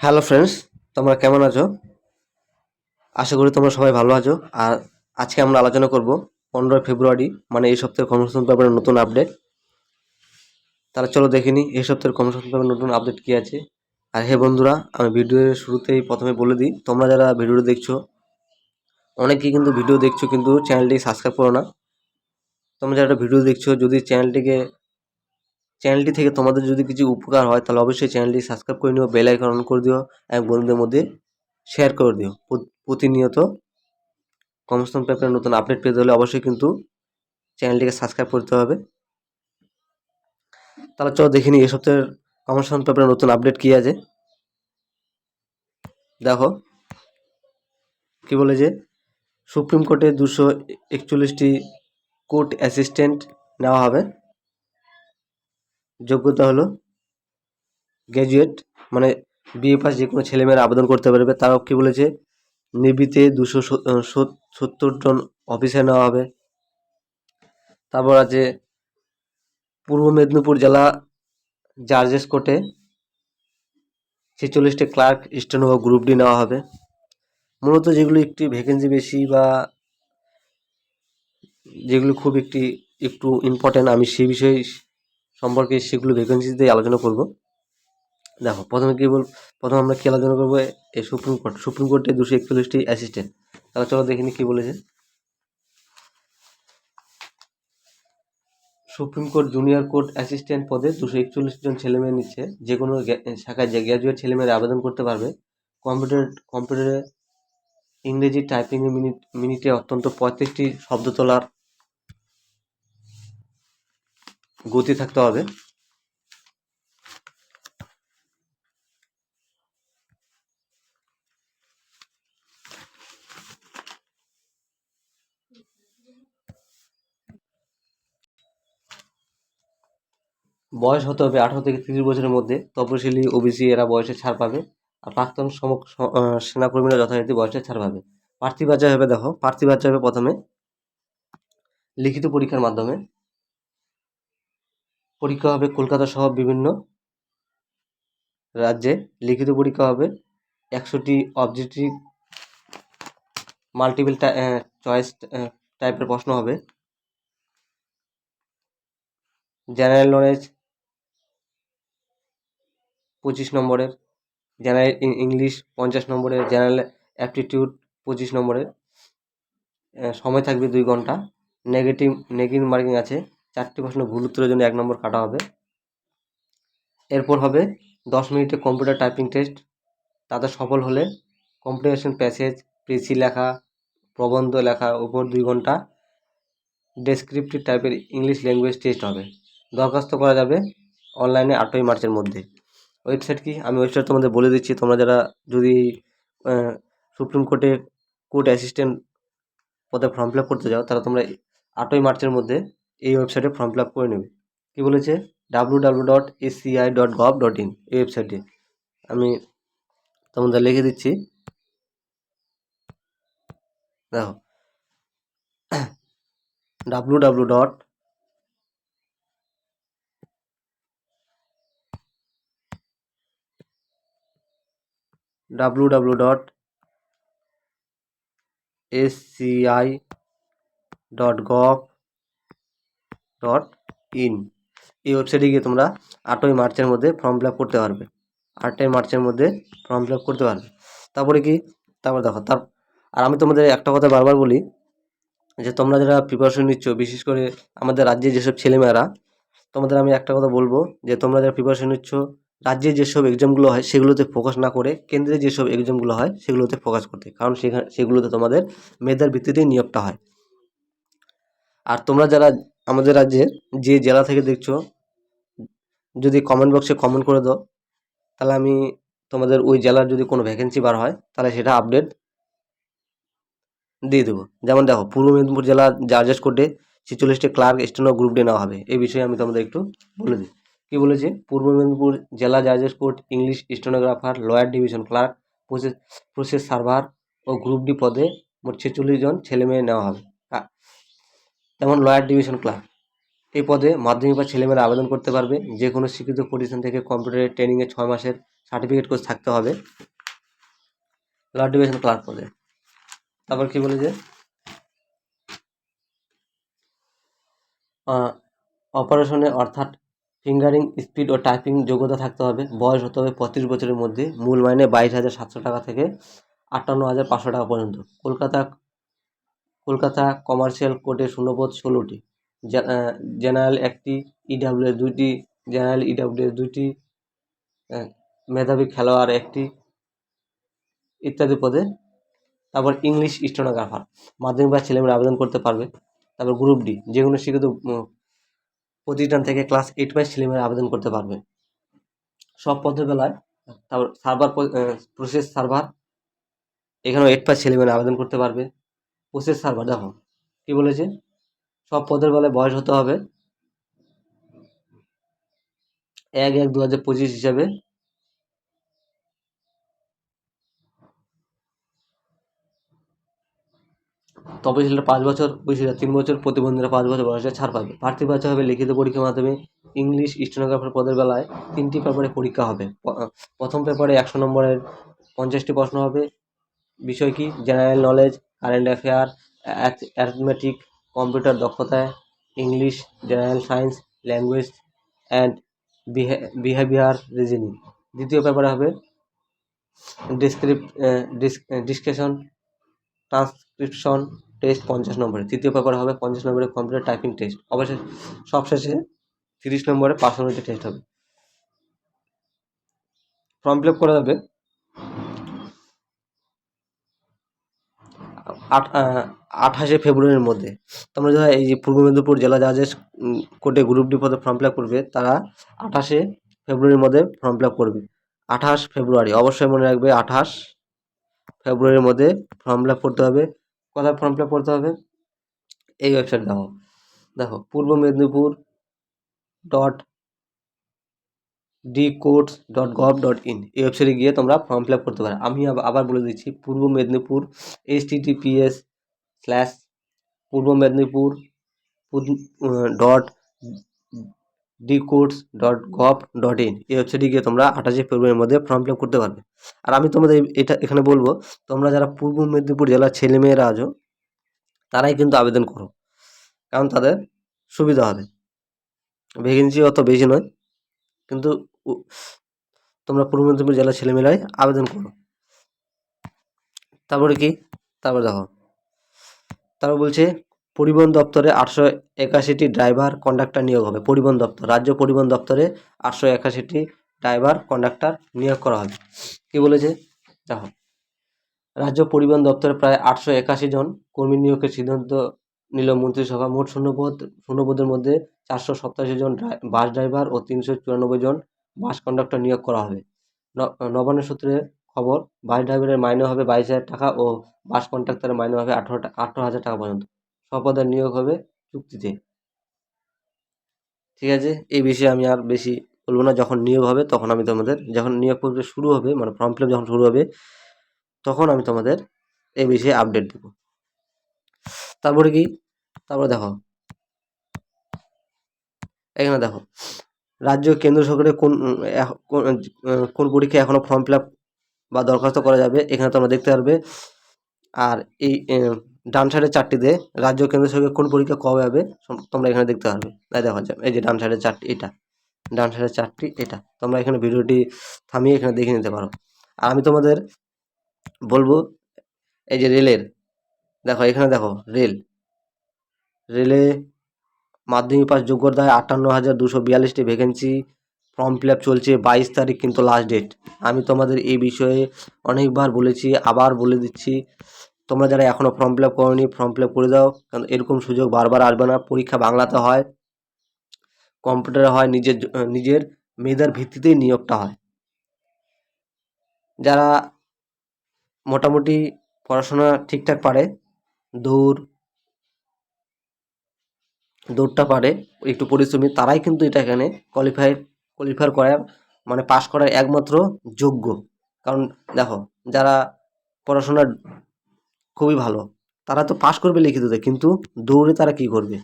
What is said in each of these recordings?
Hello friends তোমরা কেমন আছো? আশা করি তোমরা সবাই ভালো আছো। আর আজকে আমরা আলোচনা করব পনেরোই ফেব্রুয়ারি মানে এই সপ্তাহের কর্মসংস্থান পেপারের নতুন আপডেট তাহলে চলো দেখে নিই, এই সপ্তাহের কর্মসংস্থান পেপারের নতুন আপডেট কী আছে। আর হে বন্ধুরা, আমি ভিডিওর শুরুতেই প্রথমে বলে দিই, তোমরা যারা ভিডিওটা দেখছ, অনেকেই কিন্তু ভিডিও দেখছ, কিন্তু চ্যানেলটি সাবস্ক্রাইব করো না। তোমরা যারা ভিডিও দেখছ, যদি চ্যানেলটিকে চ্যানেলটি থেকে তোমাদের যদি কিছু উপকার হয়, তাহলে অবশ্যই চ্যানেলটি সাবস্ক্রাইব করে নিও, বেল আইকন অন করে দিও এবং বন্ধুদের মধ্যে শেয়ার করে দিও। প্রতিনিয়ত কমস্টন পেপারের নতুন আপডেট পেতে হলে অবশ্যই কিন্তু চ্যানেলটিকে সাবস্ক্রাইব করতে হবে। তাহলে চলো দেখে নিই এ সপ্তাহের কমস্টন পেপারের নতুন আপডেট কী আছে। দেখো, কি বলে যে, সুপ্রিম কোর্টে দুশো একচল্লিশটি কোর্ট অ্যাসিস্ট্যান্ট নেওয়া হবে। যোগ্যতা হলো গ্র্যাজুয়েট মানে বিএ পাস যে কোনো ছেলেমেয়েরা আবেদন করতে পারবে। তারাও কী বলেছে নেভিতে দুশো সত্তর জন অফিসার নেওয়া হবে। তারপর আছে, পূর্ব মেদিনীপুর জেলা জার্জেস কোর্টে ছেচল্লিশটি ক্লার্ক স্টেনো গ্রুপ ডি নেওয়া হবে। মূলত যেগুলো একটি ভ্যাকেন্সি বেশি বা যেগুলো খুব একটি, একটু ইম্পর্ট্যান্ট আমি সেই বিষয়ে সম্পর্কে সেগুলো ভ্যাকেন্সিতে আলোচনা করব। দেখো, প্রথমে কী বল, প্রথমে আমরা কী আলোচনা করব? এই সুপ্রিম কোর্ট, সুপ্রিম কোর্টে দুশো একচল্লিশটি অ্যাসিস্ট্যান্ট তাহলে চলো দেখিনি কী বলেছে। Supreme court junior court assistant পদে দুশো একচল্লিশ জন ছেলেমেয়ে নিচ্ছে। যে কোনো শাখায় যে গ্র্যাজুয়েট ছেলেমেয়েরা আবেদন করতে পারবে। কম্পিউটার, কম্পিউটারে ইংরেজি টাইপিং মিনিট মিনিটে অত্যন্ত পঁয়ত্রিশটি শব্দ তোলার গতি থাকতে হবে। বয়স হতে হবে আঠারো থেকে তিরিশ বছরের মধ্যে। তপশিলি, ওবিসি এরা বয়সে ছাড় পাবে। আর প্রাক্তন সম সেনাকর্মীরা যথারীতি বয়সে ছাড় পাবে। প্রার্থী বাচ্চা হবে, দেখো। প্রার্থী বাচ্চা হবে প্রথমে। লিখিত পরীক্ষার মাধ্যমে। পরীক্ষা হবে কলকাতা সহ বিভিন্ন রাজ্যে। লিখিত পরীক্ষা হবে। একশোটি অবজেক্টিভ মাল্টিপল চয়েস টাইপের প্রশ্ন হবে। জেনারেল নলেজ পঁচিশ নম্বরের। জেনারেল ইংলিশ পঞ্চাশ নম্বরের। জেনারেল অ্যাপটিটিউড পঁচিশ নম্বরের। সময় থাকবে দুই ঘণ্টা। নেগেটিভ নেগেটিভ মার্কিং আছে। চারটি প্রশ্ন ভুল উত্তরের জন্য এক নম্বর কাটা হবে। এরপর হবে, দশ মিনিটে কম্পিউটার টাইপিং টেস্ট। তাতে সফল হলে কম্পিটিশন প্যাসেজ প্রেসি লেখা, প্রবন্ধ লেখা উপর দুই ঘণ্টা ডেসক্রিপটিভ টাইপের ইংলিশ ল্যাঙ্গুয়েজ টেস্ট হবে। দরখাস্ত করা যাবে অনলাইনে আটই মার্চের মধ্যে। ওয়েবসাইট কি? আমি ওয়েবসাইট তোমাদের বলে দিচ্ছি, তোমরা যারা যদি সুপ্রিম কোর্টে কোর্ট অ্যাসিস্ট্যান্ট পদে ফর্ম ফিল করতে যাও, তাহলে তোমরা আটই মার্চের মধ্যে এই ওয়েবসাইটে ফর্ম ফিল আপ করে নেবে। কী বলেছে? W W dot SCI dot gov dot in এই ওয়েবসাইটে আমি তোমাদের লিখে দিচ্ছি। দেখো। W W dot W W dot SCI dot gov dot in এই ওয়েবসাইটে গিয়ে তোমরা আটই মার্চের মধ্যে ফর্ম ফিল করতে পারবে। আটই মার্চের মধ্যে ফর্ম ফিল করতে পারবে। তারপরে কি? তারপর দেখো, তার আর আমি তোমাদের একটা কথা বারবার বলি, যে তোমরা যারা প্রিপারেশন নিচ্ছ, বিশেষ করে আমাদের রাজ্যে যেসব ছেলেমেয়েরা, তোমাদের আমি একটা কথা বলব, যে তোমরা যারা প্রিপারেশন নিচ্ছ, রাজ্যে যেসব এক্সামগুলো হয়, সেগুলোতে ফোকাস না করে, কেন্দ্রে যেসব এক্সামগুলো হয়, সেগুলোতে ফোকাস করতে। কারণ সেখানে সেগুলোতে তোমাদের মেধার ভিত্তিতেই নিয়োগটা হয়। আর তোমরা যারা আমাদের রাজ্যে যে জেলা থেকে দেখছ, যদি কমেন্ট বক্সে কমেন্ট করে দাও, তাহলে আমি তোমাদের ওই জেলার যদি কোনো ভ্যাকেন্সি বার হয়, তাহলে সেটা আপডেট দিয়ে দেবো। যেমন দেখো, পূর্ব মেদিনীপুর জেলা জার্জেস কোর্টে ছেচল্লিশটি ক্লার্ক স্টেনো গ্রুপ ডি নেওয়া হবে। এই বিষয়ে আমি তোমাদের একটু বলে দিই। কী বলেছে? পূর্ব মেদিনীপুর জেলা judges court English stenographer lower division clerk process process server ও গ্রুপ ডি পদে মোট ছেচল্লিশ জন ছেলে মেয়ে নেওয়া হবে। যেমন লয়ার ডিভিশন ক্লার্ক এই পদে মাধ্যমিক বা ছেলেমেয়েরা আবেদন করতে পারবে। যে কোনো স্বীকৃত প্রতিষ্ঠান থেকে কম্পিউটারের ট্রেনিংয়ে ছয় মাসের সার্টিফিকেট কোর্স থাকতে হবে লয়ার ডিভিশন ক্লার্ক পদে। তারপর কি বলে যে অপারেশনে অর্থাৎ ফিঙ্গারিং স্পিড ও টাইপিং যোগ্যতা থাকতে হবে। বয়স হতে হবে পঁয়ত্রিশ বছরের মধ্যে। মূল মাইনে বাইশ হাজার সাতশো টাকা থেকে আটান্ন হাজার পাঁচশো টাকা পর্যন্ত। কলকাতা কলকাতা কমার্শিয়াল কোর্টে শূন্যপদ ষোলোটি জেনারেল একটি ইডাব্লিউ দুইটি জেনারেল ইডাব্লিউ দুইটি আহ, মেধাবী খেলোয়াড় একটি ইত্যাদি পদে। তারপর ইংলিশ স্টেনোগ্রাফার মাধ্যমিক বা ছেলেমেয়েরা আবেদন করতে পারবে। তারপর গ্রুপ ডি যে কোনো শিক্ষিত প্রতিষ্ঠান থেকে ক্লাস এইট পাস ছেলেমেয়েরা আবেদন করতে পারবে। সব পদের বেলায় তারপর সার্ভার প্রসেস সার্ভার এখানেও এইট পাস ছেলেমেয়েরা আবেদন করতে পারবে। প্রসেস সার্ভার দেখো, কি বলেছে? সব পদের বেলায় বয়স হতে হবে এক এক দু হাজার পঁচিশ হিসাবে। তবে তপশিলীরা পাঁচ বছর ওবিসিরা তিন বছর, প্রতিবন্ধীরা পাঁচ বছর বয়সে ছাড় পাবে। প্রার্থী বাচ্চা হবে লিখিত পরীক্ষার মাধ্যমে ইংলিশ স্টেনোগ্রাফার পদের বেলায় তিনটি পেপারে পরীক্ষা হবে। প্রথম পেপারে একশো নম্বরের পঞ্চাশটি প্রশ্ন হবে। বিষয় কি? General knowledge current affair arithmetic computer দক্ষতা English general science language and behaviour reasoning দ্বিতীয় পেপারে হবে ডিসক্রিপ ডিসকাশন ট্রান্সক্রিপশন টেস্ট পঞ্চাশ নম্বরে। তৃতীয় পেপার হবে পঞ্চাশ নম্বরে কম্পিউটার টাইপিং টেস্ট অবশ্যই সবশেষে তিরিশ নম্বরে পার্সোনালিটি টেস্ট হবে। ফর্ম ফিল আপ করা যাবে আট আঠাশে ফেব্রুয়ারির মধ্যে। তোমরা যারা এই যে পূর্ব মেদিনীপুর জেলা জাজেস কোর্টে গ্রুপ ডি পদে ফর্ম ফিল আপ করবে, তারা আঠাশে ফেব্রুয়ারির মধ্যে ফর্ম ফিল আপ করবে। আঠাশ ফেব্রুয়ারি, অবশ্যই মনে রাখবে, আঠাশ ফেব্রুয়ারির মধ্যে ফর্ম ফিল আপ করতে হবে। কোথায় ফর্ম ফিল আপ করতে হবে? এই ওয়েবসাইট দেখো। দেখো, Purba Medinipur dot D courts dot gov dot in এই ওয়েবসাইটে গিয়ে তোমরা ফর্ম ফিল আপ করতে পারো। আমি আবার বলে দিচ্ছি, পূর্ব Medinipur H TTPS slash Purba Medinipur dot D courts dot gov dot in এই ওয়েবসাইটে গিয়ে তোমরা আঠাশে ফেব্রুয়ারির মধ্যে ফর্ম ফিল আপ করতে পারবে। আর আমি তোমাদের এটা এখানে বলব, তোমরা যারা পূর্ব মেদিনীপুর জেলার ছেলেমেয়েরা আছো, তারাই কিন্তু আবেদন করো, কারণ তাদের সুবিধা হবে। ভ্যাকেন্সি অত বেশি নয়, কিন্তু তোমরা পূর্ব মেদিনীপুর জেলার ছেলেমেয়েরাই আবেদন করো। তারপরে কি? তারপরে দেখো। তারপর বলছে, পরিবহন দপ্তরে আটশো একাশিটি ড্রাইভার কন্ডাক্টর নিয়োগ হবে। পরিবহন দপ্তর, রাজ্য পরিবহন দপ্তরে আটশো একাশিটি ড্রাইভার কন্ডাক্টর নিয়োগ করা হবে। কি বলেছে? দেখো। রাজ্য পরিবহন দপ্তরে প্রায় আটশো একাশি জন কর্মী নিয়োগের সিদ্ধান্ত নিল মন্ত্রিসভা। মোট শূন্যপদ, শূন্যপদের মধ্যে চারশো সপ্তাশি জন বাস ড্রাইভার ও তিনশো চুরানব্বই জন বাস কন্ডাক্টর নিয়োগ করা হবে। নবান্ন সূত্রে খবর, বাস ড্রাইভারের মাইনে হবে বাইশ হাজার টাকা ও বাস কন্ডাক্টরের মাইনে হবে আঠারো আঠারো হাজার টাকা পর্যন্ত। সপদের নিয়োগ হবে চুক্তিতে। ঠিক আছে, এই বিষয়ে আমি আর বেশি বলব না। যখন নিয়োগ হবে তখন আমি তোমাদের, যখন নিয়োগ প্রক্রিয়া শুরু হবে মানে ফর্ম ফিল যখন শুরু হবে, তখন আমি তোমাদের এই বিষয়ে আপডেট দেবো। তারপরে কি? তারপরে দেখো। এখানে দেখো। রাজ্য, কেন্দ্র সরকারের কোন কোন পরীক্ষায় এখনও ফর্ম ফিল বা দরখাস্ত করা যাবে, এখানে তোমরা দেখতে পারবে। আর এই ডান সাইডের চারটিতে রাজ্য, কেন্দ্র সরকার কোন পরীক্ষা কবে হবে তোমরা এখানে দেখতে পারবে। তাই দেখা যাবে এই যে ডান সাইডের চারটি, এটা। ডান সাইডের চারটি, এটা। তোমরা এখানে ভিডিওটি থামিয়ে এখানে দেখে নিতে পারো। আর আমি তোমাদের বলব, এই যে রেলের, দেখো, এখানে দেখো, রেল। রেলে মাধ্যমিক পাস যোগ্যতায় আটান্ন হাজার দুশো বিয়াল্লিশটি ভ্যাকেন্সি ফর্ম ফিল আপ চলছে বাইশ তারিখ কিন্তু লাস্ট ডেট আমি তোমাদের এই বিষয়ে অনেকবার বলেছি, আবার বলে দিচ্ছি। তোমরা যারা এখনও ফর্ম ফিল আপ করোনি ফর্ম ফিল আপ করে দাও। কারণ এরকম সুযোগ বারবার আসবে না। পরীক্ষা বাংলাতে হয়, কম্পিউটারে হয়, নিজের নিজের মেধার ভিত্তিতেই নিয়োগটা হয়। যারা মোটামুটি পড়াশোনা ঠিকঠাক পারে দৌড় দৌড়টা পারে, একটু পরিশ্রমী, তারাই কিন্তু এটা এখানে কোয়ালিফাই কোয়ালিফাই করার মানে পাশ করার একমাত্র যোগ্য। কারণ দেখো, যারা পড়াশোনা খুবই ভালো, তারা তো পাশ করবে লিখিততে, কিন্তু দৌড়ে তারা কি করবে?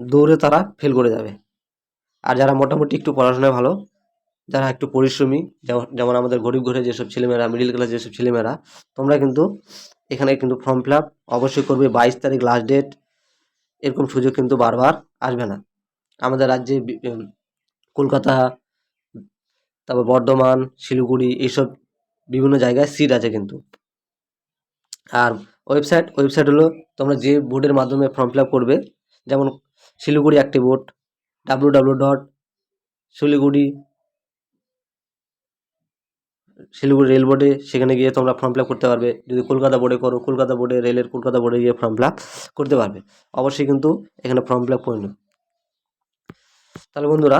দৌড়ে তারা ফেল করে যাবে। আর যারা মোটামুটি একটু পড়াশোনায় ভালো, যারা একটু পরিশ্রমী, যেমন যেমন আমাদের গরিব ঘরে যেসব ছেলেমেয়েরা মিডিল ক্লাস যেসব ছেলেমেয়েরা, তোমরা কিন্তু এখানে কিন্তু ফর্ম ফিল আপ অবশ্যই করবে বাইশ তারিখ লাস্ট ডেট এরকম সুযোগ কিন্তু বারবার আসবে না। আমাদের রাজ্যে কলকাতা, তারপর বর্ধমান, শিলিগুড়ি এইসব বিভিন্ন জায়গায় সিট আছে কিন্তু। আর ওয়েবসাইট ওয়েবসাইট হলো তোমরা যে বোর্ডের মাধ্যমে ফর্ম ফিল আপ করবে, যেমন শিলিগুড়ি একটি board W W dot Siliguri Siliguri rail বোর্ডে সেখানে গিয়ে তোমরা ফর্ম ফিল করতে পারবে। যদি কলকাতা বোর্ডে করো, কলকাতা বোর্ডে রেলের কলকাতা বোর্ডে গিয়ে ফর্ম ফিল করতে পারবে। অবশ্যই কিন্তু এখানে ফর্ম ফিল করে নিও। তাহলে বন্ধুরা,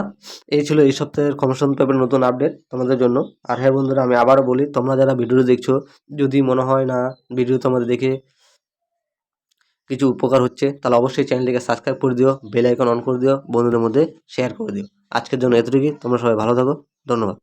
এই ছিল এই সপ্তাহের কমিশন পেপারের নতুন আপডেট তোমাদের জন্য। আর হ্যাঁ বন্ধুরা, আমি আবারও বলি, তোমরা যারা ভিডিও দেখছ, যদি মনে হয় না ভিডিও তোমাদের দেখে কিছু উপকার হচ্ছে, তাহলে অবশ্যই চ্যানেলটিকে সাবস্ক্রাইব করে দিও বেল আইকন অন করে দিও, বন্ধুদের মধ্যে শেয়ার করে দিও। আজকের জন্য এতটুকুই, তোমরা সবাই ভালো থাকো, ধন্যবাদ।